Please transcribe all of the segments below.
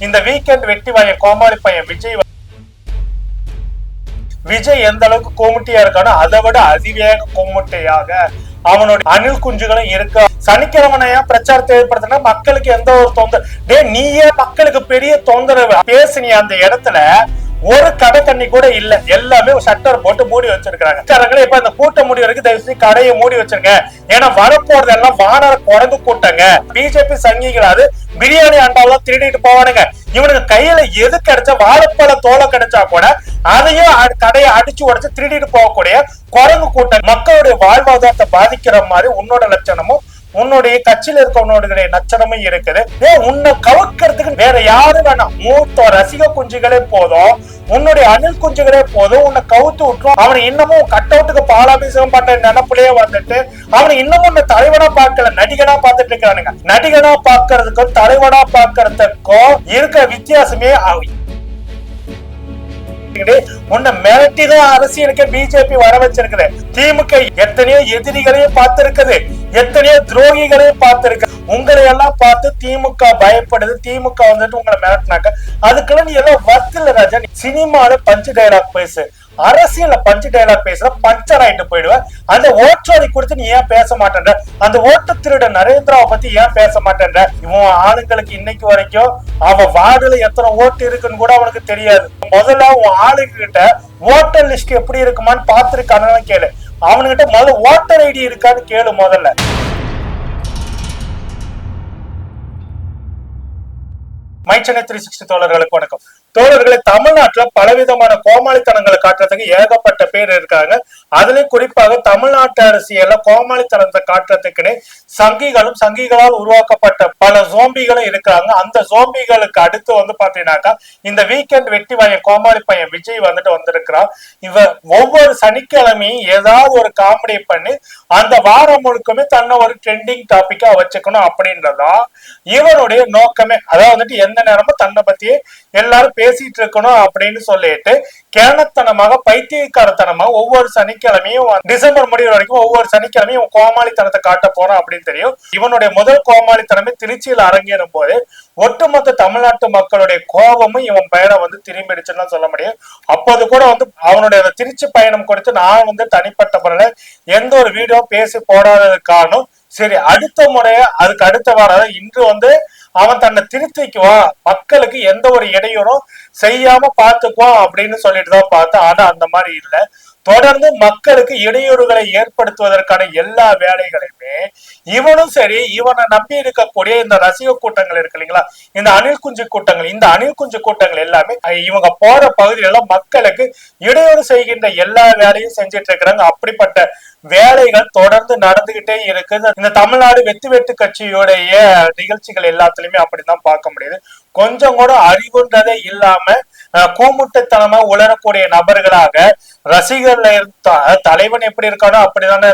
இந்த வீக்கெண்ட் வெட்டி வாய கோமாளி பையன் விஜய் விஜய் எந்த அளவுக்கு கோமுட்டியா இருக்கானோ அதை விட அதிவேக கோமுட்டையாக அவனுடைய அணில் குஞ்சுகளும் இருக்கா சனிக்கிழமையா பிரச்சாரத்தை ஏற்படுத்தினா மக்களுக்கு எந்த ஒரு தொந்தரவு டே நீயே மக்களுக்கு பெரிய தொந்தரவு. பேசுனி அந்த இடத்துல. ஒரு கடை தண்ணி கூட இல்ல. எல்லாமே ஷட்டர் போட்டு மூடி வச்சிருக்காங்க காரங்களே இப்ப அந்த கூட்டம் மூடி வரைக்கும் தயவு செஞ்சு கடையை மூடி வச்சிருங்க. ஏன்னா வரப்போறது எல்லாம் வானர குரங்கு கூட்டங்க. பிஜேபி சங்கிகளாவது பிரியாணி அண்டாவெல்லாம் திருடிட்டு போவானுங்க. இவனுக்கு கையில எது கிடைச்சா வாழைப்பழ தோலை கிடைச்சா கூட அதையும் அ- கடையை அடிச்சு உடச்சு திருடிட்டு போகக்கூடிய குரங்கு கூட்டம் மக்களுடைய வாழ்வாதாரத்தை பாதிக்கிற மாதிரி உன்னோட லட்சணமும் உன்னுடைய கட்சியில இருக்கவனுடைய லட்சணமும் இருக்குது. ஏன் உன்னை கவுக்கிறதுக்கு வேற யாரும் வேணாம். மூத்த ரசிக குஞ்சுகளே போதும். உன்னுடைய அணில் குஞ்சுகளே போதும். உன்னை கவுத்து விட்டுரும். அவனை இன்னமும் கட் அவுட்டுக்கு பாலாபிஷேகம் பண்ற நினப்புலயே வந்துட்டு அவனை இன்னமும் உன்னை தலைவனா பார்க்கல நடிகனா பார்த்துட்டு இருக்கிறானுங்க. நடிகனா பார்க்கறதுக்கும் தலைவனா பார்க்கறதுக்கும் இருக்க வித்தியாசமே உன்னை மிரட்டிதான் அரசியலுக்கு பிஜேபி வர வச்சிருக்குது. திமுக எத்தனையோ எதிரிகளையும் பார்த்திருக்குது. எத்தனையோ துரோகிகளையும் பார்த்திருக்கு. உங்களை எல்லாம் பார்த்து திமுக பயப்படுது. திமுக வந்துட்டு உங்களை மிரட்டினாக்க அதுக்குள்ள நீ எல்லாம் வர்த்தில்ல ராஜா. சினிமால பஞ்சு டைலாக் பேசு. அரசியல பஞ்சு டைலாக் பேசுற பஞ்சர் ஆயிட்டு போயிடுவேன் அந்த ஓட்டுவதை குறித்து நீ ஏன் பேச மாட்டேன்ற? அந்த ஓட்டு திருட நரேந்திராவை பத்தி ஏன் பேச மாட்டேன்ற? இவன் ஆளுங்களுக்கு இன்னைக்கு வரைக்கும் அவன் வார்டுல எத்தனை ஓட்டு இருக்குன்னு கூட அவனுக்கு தெரியாது. முதல்ல உன் ஆளுங்க கிட்ட ஓட்டர் லிஸ்ட் எப்படி இருக்குமான்னு பாத்துருக்கானு கேளு. அவனுகிட்ட முதல்ல ஓட்டர் ஐடி இருக்கான்னு கேளு முதல்ல. மைச்சனை த்ரீ சிக்ஸ்டி தோழர்களுக்கு வணக்கம். தோழர்களை தமிழ்நாட்டுல பலவிதமான கோமாளித்தனங்களை காட்டுறதுக்கு ஏகப்பட்ட பேர் இருக்காங்க. அதுலயும் குறிப்பாக தமிழ்நாட்டு அரசியல கோமாளித்தனத்தை காட்டுறதுக்குன்னு சங்கிகளும் சங்கிகளால் உருவாக்கப்பட்ட பல சோம்பிகளும் இருக்கிறாங்க. அந்த சோம்பிகளுக்கு அடுத்து வந்து பாத்தீங்கன்னாக்கா இந்த வீக்கெண்ட் வெட்டி பையன் கோமாளி பையன் விஜய் வந்துட்டு வந்திருக்கிறான். இவ ஒவ்வொரு சனிக்கிழமையும் ஏதாவது ஒரு காமெடி பண்ணி அந்த வாரம் முழுக்கமே தன்னை ஒரு ட்ரெண்டிங் டாபிக்கா வச்சுக்கணும் அப்படின்றதா இவனுடைய நோக்கமே. அதாவது வந்துட்டு எந்த நேரமும் தன்னை பத்தியே எல்லாரும் பேசிட்டு இருக்கணும் அப்படின்னு சொல்லிட்டு கேனத்தனமாக பைத்தியக்காரத்தனமா ஒவ்வொரு சனிக்கிழமையும் டிசம்பர் முடிவு வரைக்கும் ஒவ்வொரு சனிக்கிழமையும் கோமாளித்தனத்தை காட்ட போறான் அப்படின்னு தெரியும். இவனுடைய முதல் கோமாளித்தனமே திருச்சியில் அரங்கேறும் போது ஒட்டுமொத்த தமிழ்நாட்டு மக்களுடைய கோபமும் இவன் பயணம் வந்து திரும்பிடுச்சுன்னு சொல்ல முடியும். அப்போது கூட வந்து அவனுடைய திருச்சி பயணம் குறித்து நான் வந்து தனிப்பட்ட முறையில எந்த ஒரு வீடியோ பேசி போடாதது காரணம் சரி அடுத்த முறைய அதுக்கு அடுத்த வாரம் இன்று வந்து அவன் தன்னை திருத்திக்குவான் மக்களுக்கு எந்த ஒரு இடையூறும் செய்யாம பாத்துக்குவான் அப்படின்னு சொல்லிட்டு தான் பார்த்தேன். ஆனா அந்த மாதிரி இல்லை. தொடர்ந்து மக்களுக்கு இடையூறுகளை ஏற்படுத்துவதற்கான எல்லா வேலைகளையுமே இவனும் சரி இவனை நம்பி இருக்கக்கூடிய இந்த ரசிக கூட்டங்கள் இருக்கு இல்லைங்களா? இந்த அணில் குஞ்சு கூட்டங்கள் இந்த அணில் குஞ்சு கூட்டங்கள் எல்லாமே இவங்க போற பகுதியில மக்களுக்கு இடையூறு செய்கின்ற எல்லா வேலையும் செஞ்சிட்டு இருக்கிறாங்க. அப்படிப்பட்ட வேலைகள் தொடர்ந்து நடந்துகிட்டே இருக்குது. இந்த தமிழ்நாடு வெற்றி வெட்டு கட்சியுடைய நிகழ்ச்சிகள் எல்லாத்துலயுமே அப்படிதான் பார்க்க முடியுது. கொஞ்சம் கூட அறிவுன்றதே இல்லாம கூமுட்டுத்தனமா உளரக்கூடிய நபர்களாக ரசிகர்ல இருந்த தலைவன் எப்படி இருக்கானோ அப்படிதானே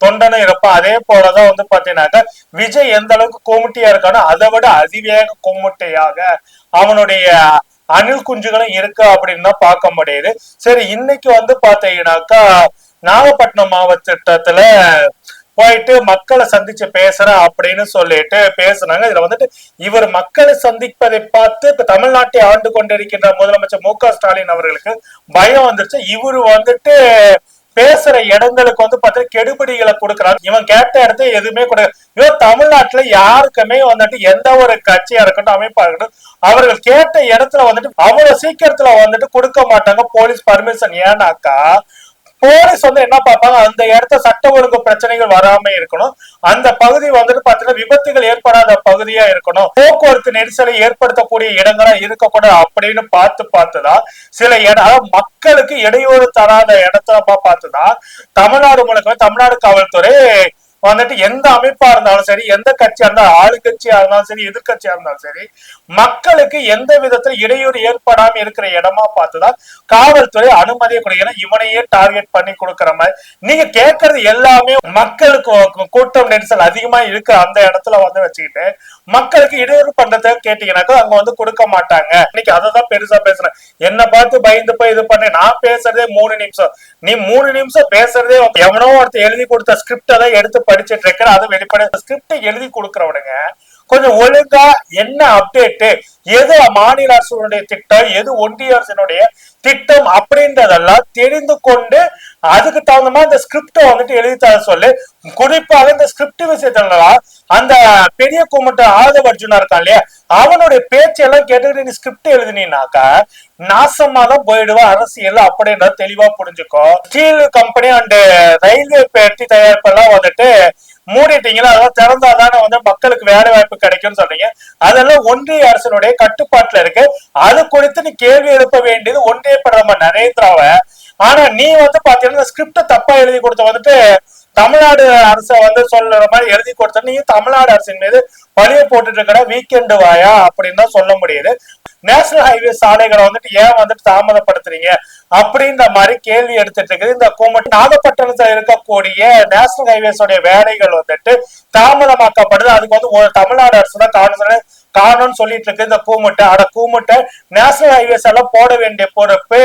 தொண்டனும் இருப்பான். அதே போலதான் வந்து பாத்தீங்கன்னாக்கா விஜய் எந்த அளவுக்கு கோமுட்டியா இருக்கானோ அதை விட அதிவேக கோமுட்டையாக அவனுடைய அணில் குஞ்சுகளும் இருக்கு அப்படின்னு தான் பார்க்க முடியுது. சரி இன்னைக்கு வந்து பாத்தீங்கன்னாக்கா நாகப்பட்டினம் மாவட்டத்துல போயிட்டு மக்களை சந்திச்சு பேசுறேன் அப்படின்னு சொல்லிட்டு பேசுனாங்க. இதுல வந்துட்டு இவர் மக்களை சந்திப்பதை பார்த்து இப்ப தமிழ்நாட்டை ஆண்டு கொண்டிருக்கின்ற முதலமைச்சர் மு க ஸ்டாலின் அவர்களுக்கு பயம் வந்துருச்சு. இவரு வந்துட்டு பேசுற இடங்களுக்கு வந்து பாத்தீங்கன்னா கெடுபிடிகளை கொடுக்குறாங்க இவன் கேட்ட இடத்த எதுவுமே கூட இவன் தமிழ்நாட்டுல யாருக்குமே வந்துட்டு எந்த ஒரு கட்சியா இருக்கட்டும் அமைப்பா இருக்கட்டும் அவர்கள் கேட்ட இடத்துல வந்துட்டு அவ்வளவு சீக்கிரத்துல வந்துட்டு கொடுக்க மாட்டாங்க. போலீஸ் பர்மிஷன் ஏன்னாக்கா போலீஸ் வந்து என்ன பார்ப்பாங்க? அந்த இடத்த சட்ட ஒழுங்கு பிரச்சனைகள் வராம இருக்கணும். அந்த பகுதி வந்துட்டு பாத்தீங்கன்னா விபத்துகள் ஏற்படாத பகுதியா இருக்கணும். போக்குவரத்து நெரிசலை ஏற்படுத்தக்கூடிய இடங்களா இருக்கக்கூடாது அப்படின்னு பார்த்து பார்த்துதான் சில இடம் மக்களுக்கு இடையூறு தராத இடத்துல பார்த்துதான் தமிழ்நாடு முழுக்க தமிழ்நாடு காவல்துறை வந்துட்டு எந்த அமைப்பா இருந்தாலும் சரி எந்த கட்சியா இருந்தாலும் ஆளுங்கட்சியா இருந்தாலும் சரி எதிர்கட்சியா இருந்தாலும் சரி மக்களுக்கு எந்த விதத்துல இடையூறு ஏற்படாம இருக்கிற இடமா பார்த்துதான் காவல்துறை அனுமதியை கொடுக்கிற இவனையே டார்கெட் பண்ணி கொடுக்கிற மாதிரி. நீங்க கேட்கறது எல்லாமே மக்களுக்கு கூட்டம் நெரிசல் அதிகமா இருக்கு அந்த இடத்துல வந்து வச்சுக்கிட்டு மக்களுக்கு இடையூறு பண்றதை கேட்டீங்கன்னாக்கா அங்க வந்து கொடுக்க மாட்டாங்க. இன்னைக்கு அதை தான் பெருசா பேசுறேன். என்ன பார்த்து பயந்து போய் இது பண்ண நான் பேசுறதே மூணு நிமிஷம். நீ மூணு நிமிஷம் பேசுறதே எவனோ ஒருத்தர் எழுதி கொடுத்த ஸ்கிரிப்ட தான் எடுத்து படிச்சுட்டு இருக்கிற அதை வெளிப்பட ஸ்கிரிப்டை எழுதி கொடுக்குறவனுங்க கொஞ்சம் ஒழுங்கா என்ன அப்டேட் எது மாநில அரசுடைய திட்டம் எது ஒன்றிய அரசினுடைய திட்டம் அப்படின்றதெல்லாம் தெரிந்து கொண்டு அதுக்கு தகுந்த மாதிரி இந்த ஸ்கிரிப்ட வந்துட்டு எழுதி தர சொல்லு. குறிப்பாக இந்த ஸ்கிரிப்ட் விஷயத்துல அந்த பெரிய கும்பிட்ட ஆதவ அர்ஜுனா இருக்கான் இல்லையா? அவனுடைய பேச்செல்லாம் கேட்டுக்கிட்டு நீ ஸ்கிரிப்ட் எழுதினீனாக்கா நாசமா தான் போயிடுவா அரசியல் அப்படின்றத தெளிவா புரிஞ்சுக்கோ. ஸ்டீல் கம்பெனி அண்ட் ரயில்வே பெட்டி தயாரிப்பெல்லாம் வந்துட்டு மூடிட்டீங்களா? அதெல்லாம் திறந்தாதானே வந்து மக்களுக்கு வேலை வாய்ப்பு கிடைக்கும்னு சொல்றீங்க அதெல்லாம் ஒன்றிய அரசனுடைய கட்டுப்பாட்டுல இருக்கு. அது குறித்து நீ கேள்வி எழுப்ப வேண்டியது ஒன்றிய பிரதமர் நரேந்திராவை. ஆனா நீ வந்து பாத்தீங்கன்னா ஸ்கிரிப்ட தப்பா எழுதி கொடுத்த வந்துட்டு தமிழ்நாடு அரச வந்து சொல்ற மாதிரி எழுதி கொடுத்த நீ தமிழ்நாடு அரசின் மீது பழிய போட்டுட்டு இருக்கிற வீக்கெண்டு வாயா? அப்படின்னு தான் சொல்ல முடியுது. நேஷனல் ஹைவே சாலைகளை வந்துட்டு ஏன் வந்துட்டு தாமதப்படுத்துறீங்க? அப்படின்ற மாதிரி கேள்வி எடுத்துட்டு இருக்குது. இந்த கூமட்டு நாகப்பட்டினத்துல இருக்கக்கூடிய நேஷனல் ஹைவேஸோடைய வேலைகள் வந்துட்டு தாமதமாக்கப்படுது. அதுக்கு வந்து ஒரு தமிழ்நாடு அரசு தான் காரணம் காரணம்னு சொல்லிட்டு இருக்கு இந்த கூமுட்டை. அட கூமுட்டை நேஷனல் ஹைவேஸ் எல்லாம் போட வேண்டிய பொறுப்பு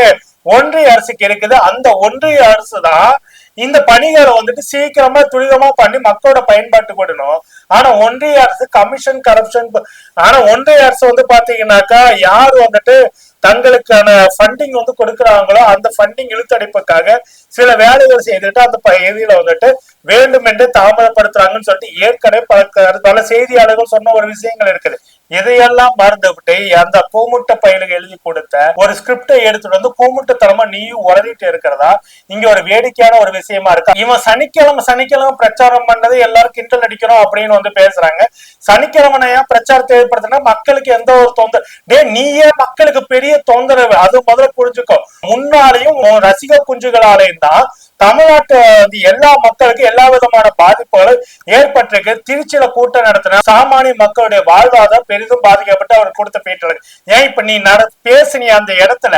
ஒன்றிய அரசுக்கு இருக்குது. அந்த ஒன்றிய அரசு தான் இந்த பணிகளை வந்துட்டு சீக்கிரமா துரிதமா பண்ணி மக்களோட பயன்பாட்டு கொடுணும் ஆனா ஒன்றிய அரசு கமிஷன் கரப்ஷன் ஆனா ஒன்றிய அரசு வந்து பாத்தீங்கன்னாக்கா யார் வந்துட்டு தங்களுக்கான ஃபண்டிங் வந்து கொடுக்குறாங்களோ அந்த ஃபண்டிங் இழுத்தடைப்புக்காக சில வேலைகள் செய்துட்டு அந்த பகுதியில வந்துட்டு வேண்டுமென்றே தாமதப்படுத்துறாங்கன்னு சொல்லிட்டு ஏற்கனவே பல பல செய்தியாளர்கள் சொன்ன ஒரு விஷயங்கள் இருக்குது. இதையெல்லாம் மறந்துவிட்டு அந்த கூமுட்ட பயிலுக்கு எழுதி கொடுத்த ஒரு ஸ்கிரிப்டை எடுத்துட்டு வந்து கூமுட்டத்தனமா நீயும் உளறிட்டு இருக்கிறதா? இங்க ஒரு வேடிக்கையான ஒரு விஷயமா இருக்கு? இவன் சனிக்கிழமை சனிக்கிழமை பிரச்சாரம் பண்ணது எல்லாரும் கிண்டல் அடிக்கணும் அப்படின்னு வந்து பேசுறாங்க. சனிக்கிழமை ஏன் பிரச்சாரத்தை ஏற்படுத்தினா மக்களுக்கு எந்த ஒரு தொந்தரவு டே நீயே மக்களுக்கு பெரிய தொந்தரவு. அது முதல்ல புரிஞ்சுக்கோ. முன்னாலையும் ரசிக குஞ்சுகளாலையும் தான் தமிழ்நாட்டு வந்து எல்லா மக்களுக்கும் எல்லா விதமான பாதிப்புகளும் ஏற்பட்டிருக்கு. திருச்சியில கூட்டம் நடத்தின சாமானிய மக்களுடைய வாழ்வாதாரம் பெரிதும் பாதிக்கப்பட்டு அவர் கொடுத்த பேட்டு ஏன் இப்ப நீ நட பேசினி அந்த இடத்துல?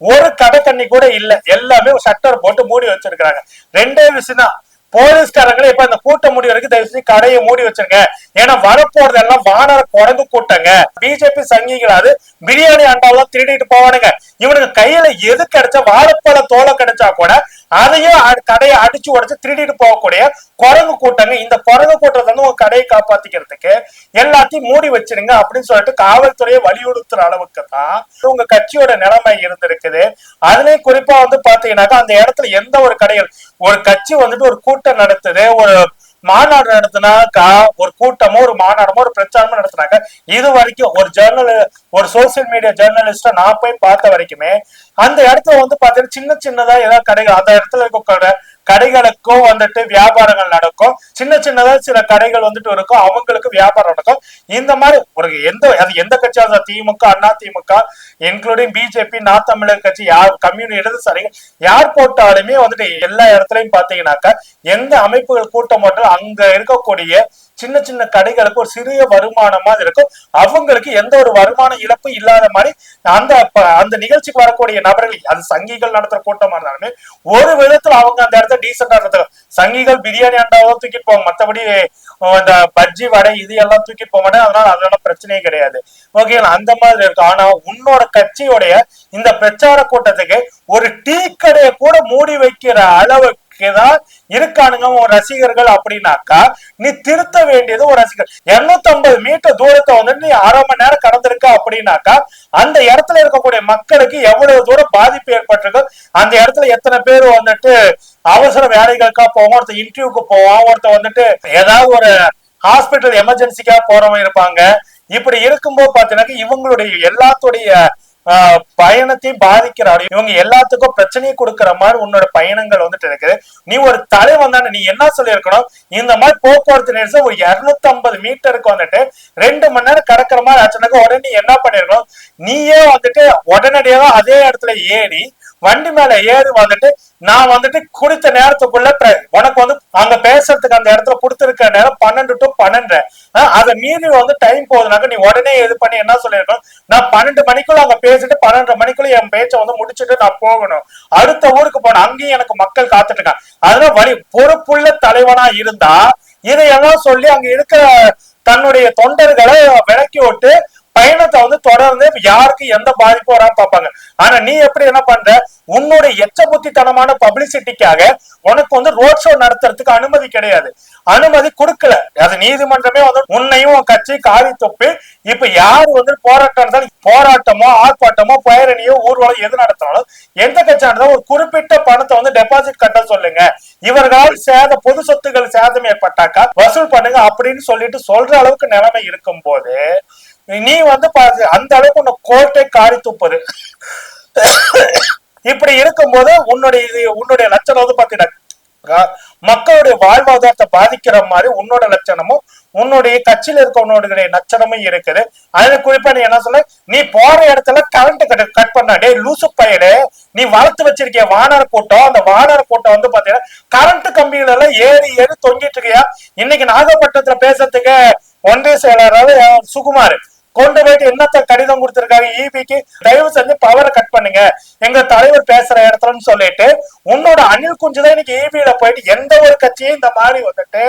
ஒரு கடை தண்ணி கூட இல்ல. எல்லாமே ஷட்டர் போட்டு மூடி வச்சிருக்காங்க ரெண்டே விஷயம் தான் போலீஸ்காரங்களே இப்ப இந்த கூட்டம் முடி வரைக்கும் தயவு செஞ்சு கடையை மூடி வச்சிருங்க. ஏன்னா வரப்போறது எல்லாம் வானர குரங்கு கூட்டங்க. பிஜேபி சங்கிகளாவது பிரியாணி அண்டாவெல்லாம் திருடிட்டு போவானுங்க. இவனுக்கு கையில எது கிடைச்சா வாழைப்பழ தோலை கிடைச்சா கூட அதையும் கடையை அடிச்சு உடைச்சு திருடிட்டு போகக்கூடிய குரங்கு கூட்டங்க இந்த குரங்கு கூட்டத்தை வந்து உங்க கடையை காப்பாத்திக்கிறதுக்கு எல்லாத்தையும் மூடி வச்சிருங்க அப்படின்னு சொல்லிட்டு காவல்துறையை வலியுறுத்துற அளவுக்கு தான் உங்க கட்சியோட நிலைமை இருந்திருக்குது. அதுலயும் குறிப்பா வந்து பாத்தீங்கன்னாக்கா அந்த இடத்துல எந்த ஒரு கடைகள் ஒரு கட்சி வந்துட்டு ஒரு கூட்டம் நடத்துது ஒரு மாநாடு நடத்தினாக்கா ஒரு கூட்டமோ ஒரு மாநாடமோ ஒரு பிரச்சாரமோ நடத்தினாக்க இது வரைக்கும் ஒரு ஜேர்னல் ஒரு சோசியல் மீடியா ஜேர்னலிஸ்ட நான் போய் பார்த்த வரைக்குமே அந்த இடத்துல வந்து பாத்தீங்கன்னா சின்ன சின்னதா ஏதாவது கடைகள் அந்த இடத்துல இருக்க கடைகளுக்கும் வந்துட்டு வியாபாரங்கள் நடக்கும். சின்ன சின்னதா சில கடைகள் வந்துட்டு இருக்கும். அவங்களுக்கு வியாபாரம் நடக்கும். இந்த மாதிரி ஒரு எந்த அது எந்த கட்சியாக திமுக அண்ணா திமுக இன்க்ளூடிங் பிஜேபி நான் தமிழர் கட்சி யார் கம்யூனி இடதுசாரிகள் யார் போட்டாலுமே வந்துட்டு எல்லா இடத்துலயும் பாத்தீங்கன்னாக்க எந்த அமைப்புகள் கூட்டம் போட்டாலும் அங்க இருக்கக்கூடிய சின்ன சின்ன கடைகளுக்கு ஒரு சிறிய வருமானமா இருக்கும். அவங்களுக்கு எந்த ஒரு வருமான இழப்பு இல்லாத மாதிரி அந்த அந்த நிகழ்ச்சிக்கு வரக்கூடிய நபர்கள் அது சங்கிகள் நடத்துற கூட்டமா இருந்தாலுமே ஒரு விதத்துல அவங்க அந்த இடத்த டீசெண்டா நடத்த சங்கிகள் பிரியாணி அண்டாவோ தூக்கிட்டு போவாங்க. மத்தபடி இந்த பஜ்ஜி வடை இது எல்லாம் தூக்கிட்டு போக மாட்டேன் அதனால அதனால பிரச்சனையே கிடையாது. ஓகேங்களா அந்த மாதிரி இருக்கும். ஆனா உன்னோட கட்சியோடைய இந்த பிரச்சார கூட்டத்துக்கு ஒரு டீ கடையை கூட மூடி வைக்கிற அளவுக்கு ஏதாவது இருக்கானுங்க உன் ரசிகர்கள் அப்படின்னாக்கா நீ திருத்த வேண்டியது ஒரு ரசிகர். இருநூத்தி ஐம்பது மீட்டர் தூரத்தை வந்து நீ அரை மணி நேரம் கடந்திருக்க அப்படின்னாக்கா அந்த இடத்துல இருக்கக்கூடிய மக்களுக்கு எவ்வளவு தூரம் பாதிப்பு ஏற்பட்டிருக்கு அந்த இடத்துல எத்தனை பேர் வந்துட்டு அவசர வேலைகளுக்கா போவோம் ஒருத்தர் இன்டர்வியூக்கு போவான் ஒருத்தர் வந்துட்டு ஏதாவது ஒரு ஹாஸ்பிட்டல் எமர்ஜென்சிக்காக போறவங்க இருப்பாங்க. இப்படி இருக்கும்போது பாத்தீங்கன்னா இவங்களுடைய எல்லாத்துடைய பயணத்தையும் பாதிக்கிறாரு இவங்க எல்லாத்துக்கும் பிரச்சனையை கொடுக்கற மாதிரி உன்னோட பயணங்கள் வந்துட்டு இருக்குது. நீ ஒரு தலைவன் தானே நீ என்ன சொல்லியிருக்கணும்? இந்த மாதிரி போக்குவரத்து நெரிசல் ஒரு இருநூத்தி ஐம்பது மீட்டருக்கு வந்துட்டு ரெண்டு மணி நேரம் கடக்கிற மாதிரி ஆச்சுனாக்க உடனே நீ என்ன பண்ணிருக்கணும் நீயே வந்துட்டு உடனடியாக அதே இடத்துல ஏறி வண்டி மேல ஏறி வந்துட்டு நான் வந்துட்டு கொடுத்த நேரத்துக்குள்ள உனக்கு வந்து அங்க பேசுறதுக்கு அந்த இடத்துல கொடுத்துருக்க நேரம் பன்னெண்டு டு பன்னெண்டு அதை மீறி வந்து டைம் போகுதுனாக்க நீ உடனே இது பண்ணி என்ன சொல்லிருக்கணும் நான் பன்னெண்டு மணிக்குள்ள அங்க பேசிட்டு பன்னெண்டு மணிக்குள்ள என் பேச்சை வந்து முடிச்சுட்டு நான் போகணும். அடுத்த ஊருக்கு போனேன் அங்கேயும் எனக்கு மக்கள் காத்துட்டு இருக்காங்க அதனால வழி பொறுப்புள்ள தலைவனா இருந்தா இதையெல்லாம் சொல்லி அங்க இருக்கிற தன்னுடைய தொண்டர்களை விளக்கி விட்டு பயணத்தை வந்து தொடர்ந்து யாருக்கு எந்த பாதிப்பு வராம பார்ப்பாங்க. ஆனா நீ எப்படி என்ன பண்ற? உன்னுடைய எச்ச புத்தித்தனமான பப்ளிசிட்டிக்காக உனக்கு வந்து ரோட் ஷோ நடத்துறதுக்கு அனுமதி கிடையாது. அனுமதி கொடுக்கல. அது நீதிமன்றமே வந்து உன்னையும் கட்சி காரி தொப்பு. இப்ப யாரு வந்து போராட்டம் நடந்தாலும் போராட்டமோ ஆர்ப்பாட்டமோ பேரணியோ ஊர்வலம் எது நடத்தினாலும் எந்த கட்சியா இருந்தாலும் ஒரு குறிப்பிட்ட பணத்தை வந்து டெபாசிட் கட்ட சொல்லுங்க. இவர்களால் சேத பொது சொத்துக்கள் சேதம் ஏற்பட்டாக்கா வசூல் பண்ணுங்க அப்படின்னு சொல்லிட்டு சொல்ற அளவுக்கு நிலைமை இருக்கும் போது நீ வந்து பாரு, அந்த அளவுக்கு உன்னை கோர்ட்டை காரி துப்புது. இப்படி இருக்கும்போது உன்னுடைய இது உன்னுடைய லட்சணம் வந்து பாத்தீங்கன்னா மக்களுடைய வாழ்வாதாரத்தை பாதிக்கிற மாதிரி உன்னோட லட்சணமும் உன்னுடைய கட்சியில இருக்கவனுடைய லட்சணமும் இருக்குது. அதுல குறிப்பா நீ என்ன சொல்ல நீ போற இடத்துல கரண்ட் கட் கட் பண்ணாடே லூசு பையனே நீ வளர்த்து வச்சிருக்கிய வானர கூட்டம் அந்த வானர கூட்டம் வந்து பாத்தீங்கன்னா கரண்ட் கம்பிகள் எல்லாம் ஏறி ஏறி தொங்கிட்டு இருக்கியா? இன்னைக்கு நாகப்பட்டினத்துல பேசுறதுக்கு ஒன்றிய செயலாளர் சுகுமார். கொண்டு போயிட்டு என்னத்த கடிதம் கொடுத்திருக்காங்க? ஈபிக்கு தயவு செஞ்சு பவரை கட் பண்ணுங்க. எங்க தலைவர் பேசுற இடத்துலன்னு சொல்லிட்டு உன்னோட அணில் குஞ்சு தான் இன்னைக்கு ஈபியில போயிட்டு எந்த ஒரு கட்சியும் இந்த மாதிரி வந்துட்டு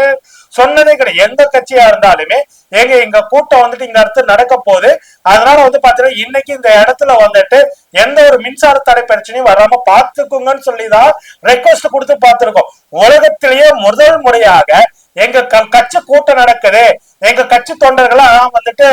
சொன்னதே கிடையாது. எந்த கட்சியா இருந்தாலுமே எங்க எங்க கூட்டம் வந்துட்டு இங்க அடுத்து நடக்க போகுது. அதனால வந்து பாத்தீங்கன்னா இன்னைக்கு இந்த இடத்துல வந்துட்டு எந்த ஒரு மின்சார தடை பிரச்சனையும் வராம பாத்துக்குங்கன்னு சொல்லிதான் ரெக்வஸ்ட் கொடுத்து பார்த்திருக்கோம் உலகத்திலேயே முதல் முறையாக எங்க க- கட்சி கூட்டம் நடக்குது. எங்க கட்சி தொண்டர்கள்லாம் வந்துட்டு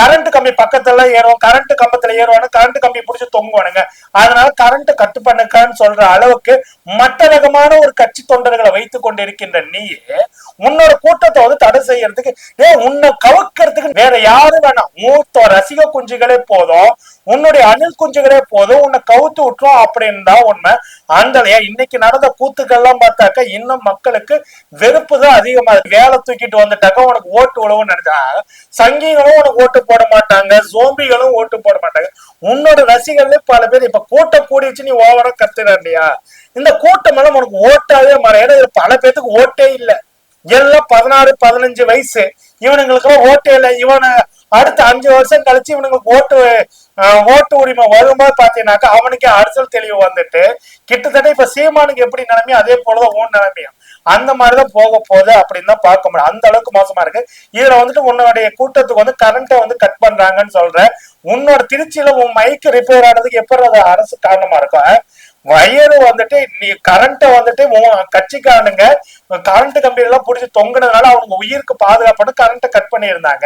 கரண்ட் கம்பி பக்கத்துல ஏறும் கரண்ட் கம்பத்துல ஏறுவானு கரண்ட் கம்பி பிடிச்சி தொங்குவானுங்க. அதனால கரண்ட் கட்டு பண்ணுக்கான்னு சொல்ற அளவுக்கு மட்ட ரகமான ஒரு கட்சி தொண்டர்களை வைத்துக் கொண்டிருக்கின்ற நீயே உன்னோட கூட்டத்தை வந்து தடை செய்யறதுக்கு ஏ உன்னை கவுக்கிறதுக்கு வேற யாரும் வேணாம். மூத்த ரசிக குஞ்சுகளே போதும். உன்னுடைய அணில் குஞ்சுகளே போதும். உன்னை கவுத்து விட்டுரும் அப்படின்னு தான் உண்மை. அந்த இன்னைக்கு நடந்த கூத்துக்கள்லாம் பார்த்தாக்க இன்னும் மக்களுக்கு வெறுப்பு தான் அதிகமா இருக்கு. வேலை தூக்கிட்டு வந்துட்டாக்க உனக்கு ஓட்டு உழவுன்னு நினைச்சா சங்கிகளும் உனக்கு ஓட்டு போட மாட்டாங்க. சோம்பிகளும் ஓட்டு போட மாட்டாங்க. உன்னோட ரசிகர்களே பல பேர் இப்ப கூட்டம் கூடிச்சு நீ ஓவரா கத்துற இல்லையா இந்த கூட்டம் எல்லாம் உனக்கு ஓட்டாவே மாற. ஏன்னா பல பேர்த்துக்கு ஓட்டே இல்ல. எல்லாம் பதினாறு பதினஞ்சு வயசு. இவனுங்களுக்குலாம் ஓட்டு இல்லை இவனை அடுத்த அஞ்சு வருஷம் கழிச்சு இவனுங்களுக்கு ஓட்டு ஓட்டு உரிமை வரும்போது பாத்தீங்கன்னாக்கா அவனுக்கே அரசியல் தெளிவு வந்துட்டு கிட்டத்தட்ட இப்ப சீமானுக்கு எப்படி நிலைமையோ அதே போலதான் உன் நிலைமையும். அந்த மாதிரிதான் போக போகுது அப்படின்னு தான் பார்க்க முடியும். அந்த அளவுக்கு மோசமா இருக்கு. இதுல வந்துட்டு உன்னுடைய கூட்டத்துக்கு வந்து கரண்ட்டை வந்து கட் பண்றாங்கன்னு சொல்ற உன்னோட திருச்சியில உன் மைக்கு ரிப்பேர் ஆனதுக்கு எப்படி அது அரசு காரணமா இருக்கும் வயரு வந்துட்டு நீ கரண்ட்டை வந்துட்டு உன் கட்சிக்காரனுங்க கரண்ட் கம்பி எல்லாம் பிடிச்சி தொங்கினதுனால அவங்க உயிருக்கு பாதுகாப்பு கரண்ட்டை கட் பண்ணியிருந்தாங்க.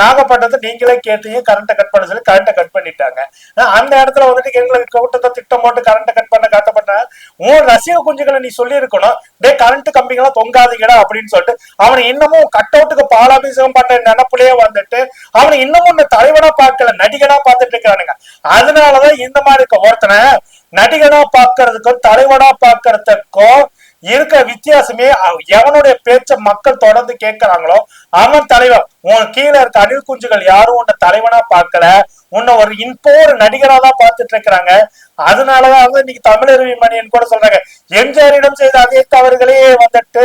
நாகப்பட்டினத்தை நீங்களே கேட்டீங்க கரண்ட்டை கட் பண்ண சொல்லி கரண்ட்டை கட் பண்ணிட்டாங்க. அந்த இடத்துல வந்துட்டு எங்களுக்கு கூட்டத்தை திட்டம் போட்டு கரண்ட்டை கட் பண்ண காட்டப்பட்ட உன் ரசிக குஞ்சுகளை நீ சொல்லியிருக்கணும். டே கரண்ட் கம்பிங்கெல்லாம் தொங்காதீங்கடா அப்படின்னு சொல்லிட்டு அவனை இன்னமும் கட் அவுட்டுக்கு பாலாபிஷேகம் பண்ண நினப்புலயே வந்துட்டு அவனை இன்னமும் உன்னை தலைவனா பார்க்கல நடிகனா பார்த்துட்டு இருக்கிறானுங்க. அதனாலதான் இந்த மாதிரி இருக்க ஒருத்தனை நடிகனா பார்க்கறதுக்கும் தலைவனா பாக்குறதுக்கும் இருக்க வித்தியாசமே எவனுடைய பேச்ச மக்கள் தொடர்ந்து கேட்கறாங்களோ அவன் தலைவன். உன் கீழே இருக்க அணில் குஞ்சுகள் யாரும் உன்னை தலைவனா பார்க்கல. உன்னை ஒரு இப்போ ஒரு நடிகரா தான் பார்த்துட்டு இருக்கிறாங்க அதனாலதான் வந்து இன்னைக்கு தமிழருவி மணியன் கூட சொல்றாங்க எம்ஜிஆரிடம் செய்த அதே தவறுகளே வந்துட்டு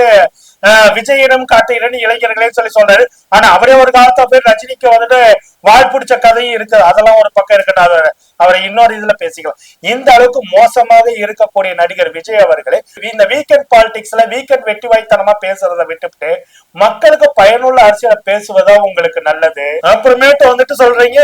விஜயிடம் காட்டுகிறேன்னு இளைஞர்களே சொல்லி சொல்றாரு. ஆனா அவரே ஒரு காலத்தை போய் ரஜினிக்கு வந்துட்டு வாழ் பிடிச்ச கதையும் இருக்கு. அதெல்லாம் ஒரு பக்கம் இருக்கட்டும். அதை அவரை இன்னொரு இதுல பேசிக்கலாம். இந்த அளவுக்கு மோசமாக இருக்கக்கூடிய நடிகர் விஜய் அவர்களே இந்த வீக்கெண்ட் பாலிடிக்ஸ்ல வீக்கெண்ட் வெட்டி வாய்த்தனமா பேசுறதை விட்டுவிட்டு மக்களுக்கு பயனுள்ள அரசியலை பேசுவதா உங்களுக்கு நல்லது? அப்புறமேட்டு வந்துட்டு சொல்றீங்க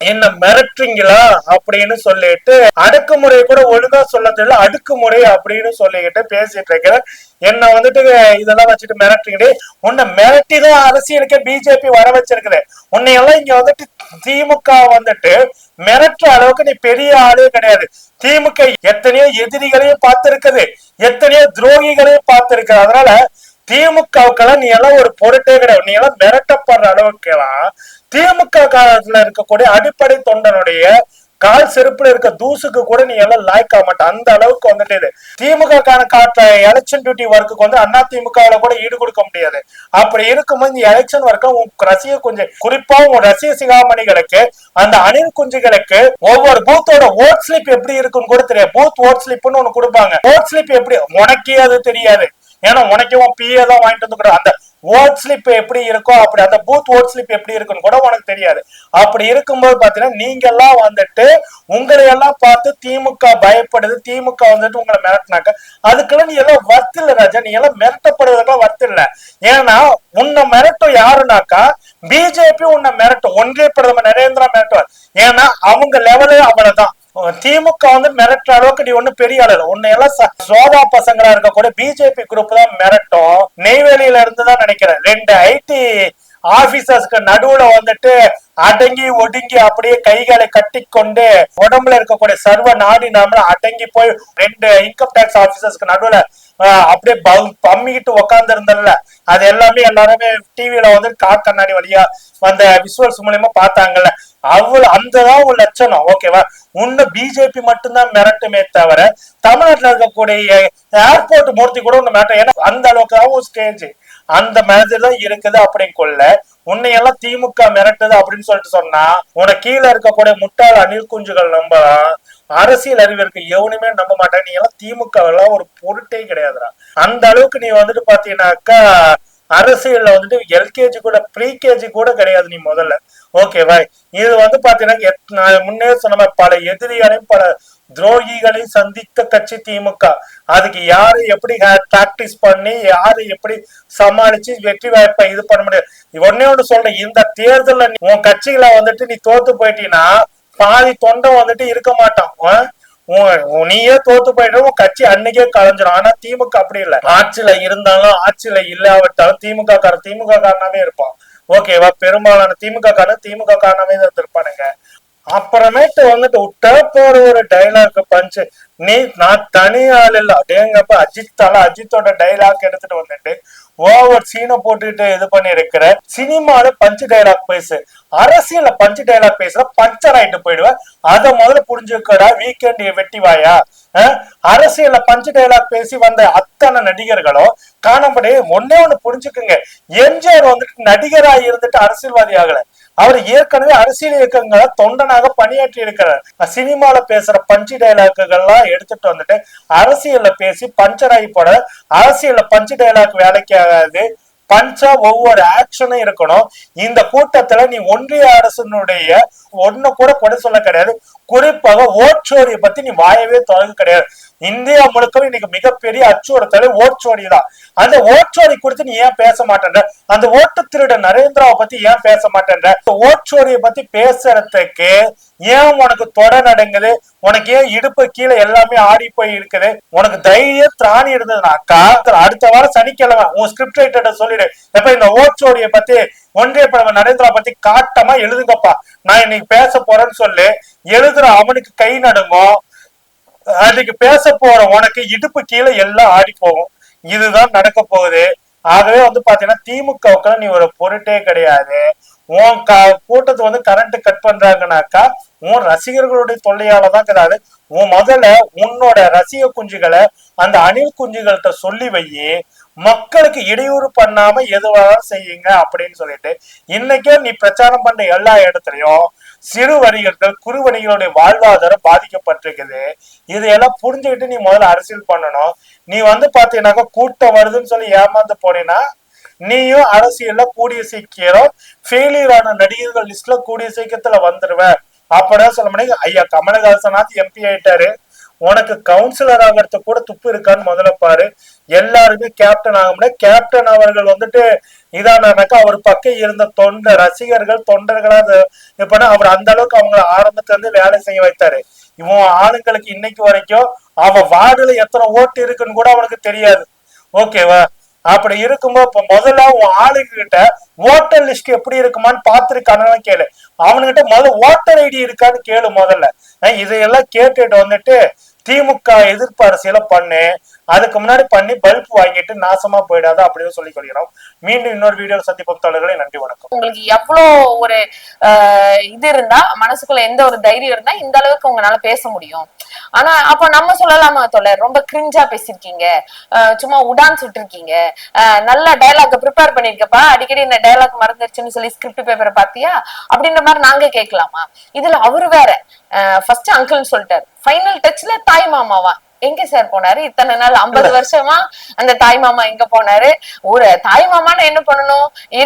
என்ன மிரட்டுறீங்களா அப்படின்னு சொல்லிட்டு அடக்குமுறை கூட ஒழுங்கா சொல்ல தெரியல. அடுக்குமுறை அப்படின்னு சொல்லிக்கிட்டு பேசிட்டு இருக்கிறேன் என்ன வந்துட்டு இதெல்லாம் வச்சுட்டு மிரட்டுறீங்களே. உன்னை மிரட்டி தான் அரசியலுக்கே பிஜேபி வர வச்சிருக்குது. உன்னை எல்லாம் இங்க வந்துட்டு திமுக வந்துட்டு மிரட்டுற அளவுக்கு நீ பெரிய ஆளே கிடையாது. திமுக எத்தனையோ எதிரிகளையும் பார்த்திருக்குது. எத்தனையோ துரோகிகளையும் பார்த்திருக்கு அதனால திமுகவுக்கெல்லாம் நீ எல்லாம் ஒரு பொருட்டே கிடையாது. நீ எல்லாம் மிரட்டப்படுற அளவுக்கு எல்லாம் திமுக காலத்துல இருக்கக்கூடிய அடிப்படை தொண்டனுடைய கால் செருப்புல இருக்க தூசுக்கு கூட நீ எல்லாம் லாய்க்க மாட்ட. அந்த அளவுக்கு வந்துட்டு திமுக கான காட்டுற எலெக்ஷன் டியூட்டி ஒர்க்குக்கு வந்து அண்ணா திமுகவுல கூட ஈடு கொடுக்க முடியாது. அப்படி இருக்கும்போது இந்த எலெக்ஷன் ஒர்க்கை உன் ரசிக குஞ்சு குறிப்பா உன் ரசிக சிகாமணிகளுக்கு அந்த அணில் குஞ்சுகளுக்கு ஒவ்வொரு பூத்தோட ஓட் ஸ்லிப் எப்படி இருக்குன்னு கூட தெரியாது. பூத் ஓட் ஸ்லிப்னு ஒண்ணு கொடுப்பாங்க. ஓட் ஸ்லிப் எப்படி? உனக்கே அது தெரியாது. ஏன்னா உனக்கும் பிஏ தான் வாங்கிட்டு வந்து அந்த ஓட் ஸ்லிப் எப்படி இருக்கோ அப்படி அந்த பூத் ஓட் ஸ்லிப் எப்படி இருக்குன்னு கூட உனக்கு தெரியாது. அப்படி இருக்கும்போது பாத்தீங்கன்னா நீங்க எல்லாம் வந்துட்டு உங்களை எல்லாம் பார்த்து திமுக பயப்படுது திமுக வந்துட்டு உங்களை மிரட்டினாக்க அதுக்கெல்லாம் நீ எல்லாம் வர்த்தில்ல ராஜா. நீ எல்லாம் மிரட்டப்படுவதெல்லாம் வர்த்து ஏன்னா உன்னை மிரட்டும் யாருனாக்கா பிஜேபி உன்னை மிரட்டும். ஒன்றிய பிரதமர் நரேந்திரா மிரட்டுவார். ஏன்னா அவங்க லெவலே அவ்வளவுதான் திமுக வந்து மிரட்டுற அளவுக்கு நீ ஒண்ணு பெரிய ஆளு உன்னை எல்லாம் சோதா பசங்களா இருக்கக்கூடிய பிஜேபி குரூப் தான் மிரட்டும். நெய்வேலியில இருந்து தான் நினைக்கிறேன். ரெண்டு ஐடி ஆபீசர்ஸ்க்கு நடுவுல வந்துட்டு அடங்கி ஒடுங்கி அப்படியே கைகளை கட்டிக்கொண்டு உடம்புல இருக்கக்கூடிய சர்வ நாடி நாம அடங்கி போய் ரெண்டு இன்கம் டேக்ஸ் ஆபீசர்ஸ்க்கு நடுவுல அப்படியே பம்மிக்கிட்டு உட்கார்ந்து இருந்தல அது எல்லாமே எல்லாருமே டிவியில வந்து கா கண்ணாடி வழியா வந்த விசுவல்ஸ் மூலியமா பார்த்தாங்கல்ல. அவ்வளவு அந்த ஒரு லட்சணம். ஓகேவா உன்ன பிஜேபி மட்டும்தான் மிரட்டுமே தவிர தமிழ்நாட்டில் இருக்கக்கூடிய ஏர்போர்ட் மூர்த்தி கூட ஒண்ணு மிரட்டும் ஏன்னா அந்த அளவுக்கு தான் ஸ்டேஜ் அந்த மாதிரி தான் இருக்குது அப்படின்னு கொள்ள உன்னை எல்லாம் திமுக மிரட்டுது அப்படின்னு சொல்லிட்டு சொன்னா உனக்கு கீழே இருக்கக்கூடிய முட்டாள் அணில் குஞ்சுகள் நம்பலாம் அரசியல் அறிவிற்கு எவனுமே நம்ப மாட்டேன். நீ எல்லாம் திமுக எல்லாம் ஒரு பொருட்டே கிடையாதுடா. அந்த அளவுக்கு நீ வந்துட்டு பாத்தீங்கன்னாக்கா அரசியல்ல வந்துட்டு எல்கேஜி கூட ப்ரீகேஜி கூட கிடையாது நீ முதல்ல. ஓகேவா இது வந்து பாத்தீங்கன்னா எத்- முன்னே சொன்ன பல எதிரிகளையும் பல துரோகிகளையும் சந்தித்த கட்சி திமுக. அதுக்கு யாரு எப்படி பிராக்டிஸ் பண்ணி யாரு எப்படி சமாளிச்சு வெற்றி வாய்ப்பை இது பண்ண முடியும்? ஒன்னே ஒண்ணு சொல்றேன். இந்த தேர்தல்ல நீ- உன் கட்சிகளை வந்துட்டு நீ தோத்து போயிட்டீங்கன்னா பாதி தொண்டை வந்துட்டு இருக்க மாட்டான். நீயே தோத்து போயிட்டு உன் கட்சி அன்னைக்கே கலைஞ்சிடும் ஆனா திமுக அப்படி இல்லை. ஆட்சியில இருந்தாலும் ஆட்சியில இல்லாவிட்டாலும் திமுக காரன் திமுக காரனாவே இருப்பான். ஓகேவா? பெரும்பாலான திமுக காரணம் திமுக காரணமே தான் இருப்பானுங்க அப்புறமேட்டு வந்துட்டு விட்டா போற ஒரு டைலாக் பஞ்சு நீ நான் தனி ஆள் இல்ல. அப்படிங்கப்ப அஜித் தல அஜித்தோட டைலாக் எடுத்துட்டு வந்துட்டு ஓவர் சீனை போட்டுட்டு இது பண்ணி இருக்கிற சினிமால பஞ்சு டைலாக் பேசு. அரசியல பஞ்சு டைலாக் பேசுற பஞ்சர் ஆயிட்டு போயிடுவேன் அதை முதல்ல புரிஞ்சுக்கடா வீக்கெண்ட் வெட்டி வாயா. அரசியல அரசியல்ல பஞ்சு டைலாக் பேசி வந்த அத்தனை நடிகர்களும் காணப்படி ஒன்னே ஒண்ணு புரிஞ்சுக்குங்க. எம்ஜிஆர் வந்துட்டு நடிகரா இருந்துட்டு அரசியல்வாதி ஆகல. அவர் ஏற்கனவே அரசியல் இயக்கங்களை தொண்டனாக பணியாற்றி இருக்கிறார். சினிமால பேசுற பஞ்சு டைலாக்குகள்லாம் எடுத்துட்டு வந்துட்டு அரசியல்ல பேசி பஞ்சராகி போட அரசியல்ல பஞ்சு டைலாக் வேலைக்கு ஆகாது. பஞ்சா ஒவ்வொரு ஆக்ஷனும் இருக்கணும். இந்த கூட்டத்துல நீ ஒன்றிய அரசனுடைய ஒன்னு கூட கொடை சொல்ல கிடையாது. குறிப்பாக ஓட்சோரியை பத்தி நீ வாயவே தொடங்க கிடையாது. இந்தியா முழுக்க இன்னைக்கு மிகப்பெரிய அச்சுறுத்தல் ஓட்சோரி தான். அந்த ஓட்சோரி குறித்து நீ ஏன் பேச மாட்டேன்ற? அந்த ஓட்டு திருட நரேந்திராவை பத்தி ஏன் பேச மாட்டேன்ற? ஓட்சோரியை பத்தி பேசுறதுக்கு ஏன் உனக்கு தொட நடங்குது? உனக்கு ஏன் இடுப்பு கீழே எல்லாமே ஆடி போய் இருக்குது? உனக்கு தைரிய திராணி இருந்ததுனாக்கா அடுத்த வாரம் சனிக்கிழமை உன் ஸ்கிரிப்ட் ரைட்டர்ட்ட சொல்லிடு. எப்ப இந்த ஓட்சோரியை பத்தி ஒன்றிய பிரதமர் நரேந்திரா பத்தி காட்டமா எழுதுங்கப்பா. நான் இன்னைக்கு பேச போறேன்னு சொல்லு. எழுதுற அவனுக்கு கை நடுங்கும் அதுக்கு பேச போற உனக்கு இடுப்பு கீழே எல்லாம் ஆடி போகும். இதுதான் நடக்க போகுது. ஆகவே வந்து பாத்தீங்கன்னா திமுகவுக்கு நீ ஒரு பொருட்டே கிடையாது. உன் க கூட்டத்தை வந்து கரண்ட் கட் பண்றாங்கனாக்கா உன் ரசிகர்களுடைய தொல்லையால தான் கிடையாது உன் முதல்ல உன்னோட ரசிக குஞ்சுகளை அந்த அணில் குஞ்சுகள்கிட்ட சொல்லி வை மக்களுக்கு இடையூறு பண்ணாம எதுவாக செய்யுங்க அப்படின்னு சொல்லிட்டு இன்னைக்கே நீ பிரச்சாரம் பண்ண எல்லா இடத்துலயும் சிறு வணிகர்கள் குறு வணிகர்களுடைய வாழ்வாதாரம் பாதிக்கப்பட்டிருக்குது. இதையெல்லாம் புரிஞ்சுக்கிட்டு நீ முதல்ல அரசியல் பண்ணணும். நீ வந்து பாத்தீங்கன்னாக்கா கூட்டம் வருதுன்னு சொல்லி ஏமாந்து போனீங்கன்னா நீயும் அரசியல்ல கூடிய சீக்கிரம் ஃபெயிலியர் ஆன நடிகர்கள் லிஸ்ட்ல கூடிய சீக்கிரத்துல வந்துருவ. அப்படிதான் சொல்ல முடியும். ஐயா கமலஹாசனாத் எம்பி ஆயிட்டாரு. உனக்கு கவுன்சிலர் ஆகிறது கூட துப்பு இருக்கான்னு முதல்ல பாரு. எல்லாருமே கேப்டன் ஆக முடியாது கேப்டன் அவர்கள் வந்துட்டு இதானாக்கா அவர் பக்கம் இருந்த தொண்டை ரசிகர்கள் தொண்டர்களா அது- அவர் அந்த அளவுக்கு அவங்கள ஆரம்பத்துல இருந்து வேலை செய்ய வைத்தாரு. இவன் ஆளுங்களுக்கு இன்னைக்கு வரைக்கும் அவன் வார்டுல எத்தனை ஓட்டு இருக்குன்னு கூட அவனுக்கு தெரியாது. ஓகேவா அப்படி இருக்கும்போது இப்ப முதல்ல உன் ஆளுங்கிட்ட ஓட்டர் லிஸ்ட் எப்படி இருக்குமான்னு பாத்துருக்கானு கேளு. அவனுகிட்ட முதல்ல ஓட்டர் ஐடி இருக்கான்னு கேளு முதல்ல. இதையெல்லாம் கேட்டுட்டு வந்துட்டு திமுக எதிர்ப்பு அரசியல பண்ணு. அதுக்கு முன்னாடி பண்ணி பல்ப் வாங்கிட்டு நாசமா போயிடாத அப்படின்னு சொல்லி கொள்கிறோம் மீண்டும் இன்னொரு வீடியோ சந்திப்போம் தோழர்களே நன்றி வணக்கம். உங்களுக்கு எவ்வளோ ஒரு ஆஹ், இது இருந்தா மனசுக்குள்ள எந்த ஒரு தைரியம் இருந்தா இந்த அளவுக்கு உங்களால பேச முடியும். ஆனா அப்ப நம்ம சொல்லலாமா தோழர்? ரொம்ப கிரிஞ்சா பேசிருக்கீங்க சும்மா உடான் சுட்டிருக்கீங்க நல்ல டயலாக் ப்ரிப்பேர் பண்ணிருக்கப்பா அடிக்கடி இந்த டயலாக் மறந்துருச்சுன்னு சொல்லி ஸ்கிரிப்ட் பேப்பரை பாத்தியா அப்படின்ற மாதிரி நாங்க கேட்கலாமா? இதுல அவரு வேற. ஃபர்ஸ்ட் அங்கிள்னு சொல்லிட்டாரு. ஃபைனல் டச்ல தாய் மாமாவா? எங்க சார் போனாரு? இத்தனை நாள் ஐம்பது வருஷமா அந்த தாய் மாமா எங்க போனாரு? ஒரு தாய் மாமான்னு என்ன பண்ணணும்?